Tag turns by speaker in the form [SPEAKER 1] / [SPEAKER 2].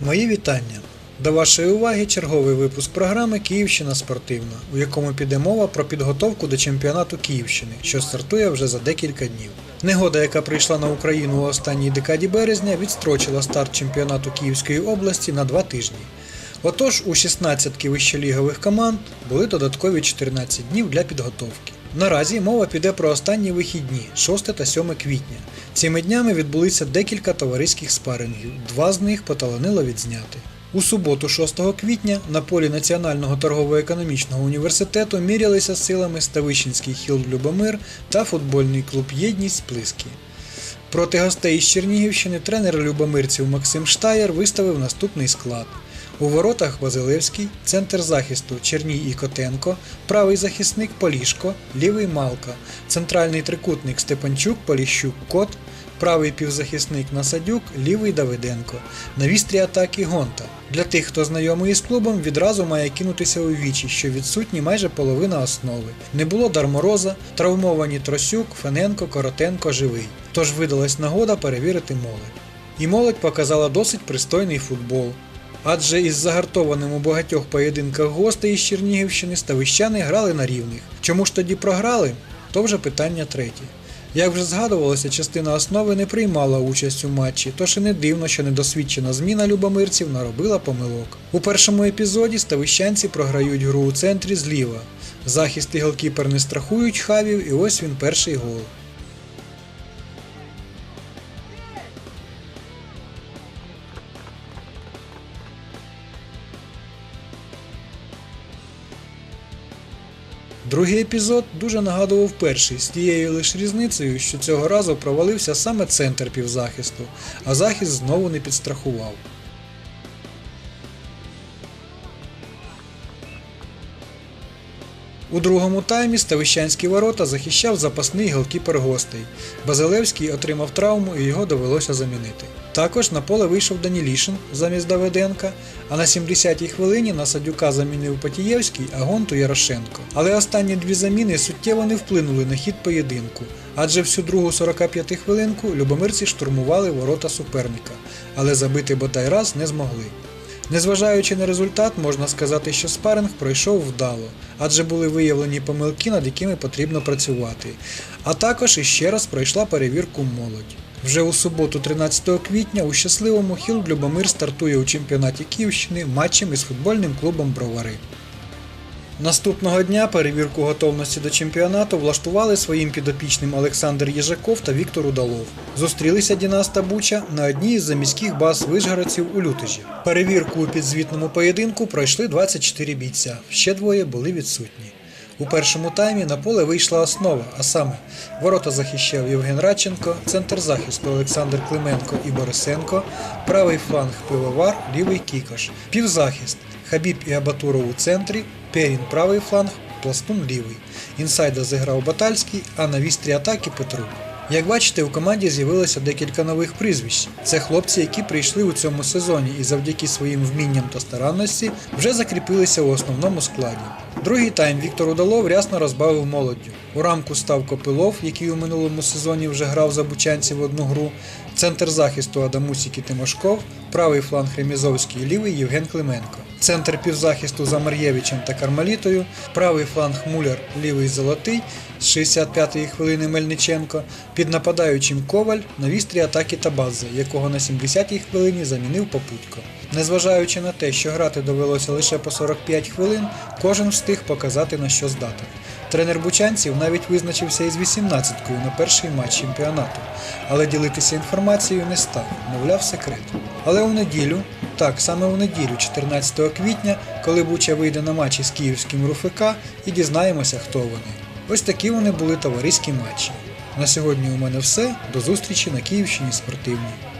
[SPEAKER 1] Мої вітання. До вашої уваги черговий випуск програми Київщина спортивна, у якому піде мова про підготовку до чемпіонату Київщини, що стартує вже за декілька днів. Негода, яка прийшла на Україну у останній декаді березня, відстрочила старт чемпіонату Київської області на два тижні. Отож, у 16 вищелігових команд були додаткові 14 днів для підготовки. Наразі мова піде про останні вихідні 6 та 7 квітня. Цими днями відбулися декілька товариських спарингів, два з них поталанило відзняти. У суботу, 6 квітня, на полі Національного торгово-економічного університету мірялися силами Ставищенський хіл Любомир та футбольний клуб Єдність Плиски. Проти гостей із Чернігівщини тренер любомирців Максим Штаєр виставив наступний склад. У воротах Базилевський, центр захисту Черній і Котенко, правий захисник Полішко, лівий Малка, центральний трикутник Степанчук, Поліщук, Кот, правий півзахисник Насадюк, лівий Давиденко, на вістрі атаки Гонта. Для тих, хто знайомий із клубом, відразу має кинутися у вічі, що відсутні майже половина основи. Не було Дармороза, травмовані Тросюк, Фененко, Коротенко живий. Тож видалась нагода перевірити молодь. І молодь показала досить пристойний футбол. Адже із загартованим у багатьох поєдинках гостей із Чернігівщини ставищани грали на рівних. Чому ж тоді програли? То вже питання третє. Як вже згадувалося, частина основи не приймала участь у матчі, тож і не дивно, що недосвідчена зміна любомирців наробила помилок. У першому епізоді ставищанці програють гру у центрі зліва. Захист і голкіпер не страхують хавів, і ось він перший гол. Другий епізод дуже нагадував перший з тією лише різницею, що цього разу провалився саме центр півзахисту, а захист знову не підстрахував. У другому таймі Ставищанські ворота захищав запасний голкіпер гостей. Базилевський отримав травму і його довелося замінити. Також на поле вийшов Данілішин замість Давиденка, а на 70-й хвилині на Садюка замінив Потієвський, а Гонту Ярошенко. Але останні дві заміни суттєво не вплинули на хід поєдинку, адже всю другу 45 хвилинку любомирці штурмували ворота суперника, але забити бодай раз не змогли. Незважаючи на результат, можна сказати, що спаринг пройшов вдало, адже були виявлені помилки, над якими потрібно працювати. А також іще раз пройшла перевірку молодь. Вже у суботу, 13 квітня, у щасливому Хіл Любомир стартує у чемпіонаті Київщини матчем із футбольним клубом Бровари. Наступного дня перевірку готовності до чемпіонату влаштували своїм підопічним Олександр Єжаков та Віктор Удалов. Зустрілися Дінас та Буча на одній із заміських баз вишгородців у Лютежі. Перевірку у підзвітному поєдинку пройшли 24 бійця, ще двоє були відсутні. У першому таймі на поле вийшла основа, а саме ворота захищав Євген Радченко, центр захисту Олександр Клименко і Борисенко, правий фланг Пивовар, лівий Кікош, півзахист Хабіб і Абатуров у центрі, Перін правий фланг, Пластун лівий. Інсайда зіграв Батальський, а на вістрі атаки Петрук. Як бачите, у команді з'явилося декілька нових прізвищ. Це хлопці, які прийшли у цьому сезоні і завдяки своїм вмінням та старанності вже закріпилися у основному складі. Другий тайм Віктор Удалов рясно розбавив молоддю. У рамку став Копилов, який у минулому сезоні вже грав за бучанців одну гру, центр захисту Адамусік і Тимошков, правий фланг Ремізовський, лівий Євген Клименко. Центр півзахисту за Мар'євичем та Кармалітою, правий фланг Муляр, лівий Золотий, з 65-ї хвилини Мельниченко, під нападаючим Коваль на вістрі атаки Табадзе, якого на 70-й хвилині замінив Попутко. Незважаючи на те, що грати довелося лише по 45 хвилин, кожен встиг показати на що здатен. Тренер Бучанців навіть визначився із 18-кою на перший матч чемпіонату, але ділитися інформацією не став, мовляв, секрет. Але у неділю, так, саме у неділю, 14 квітня, коли Буча вийде на матч із київським РУФК і дізнаємося, хто вони. Ось такі вони були товариські матчі. На сьогодні у мене все. До зустрічі на Київщині спортивній.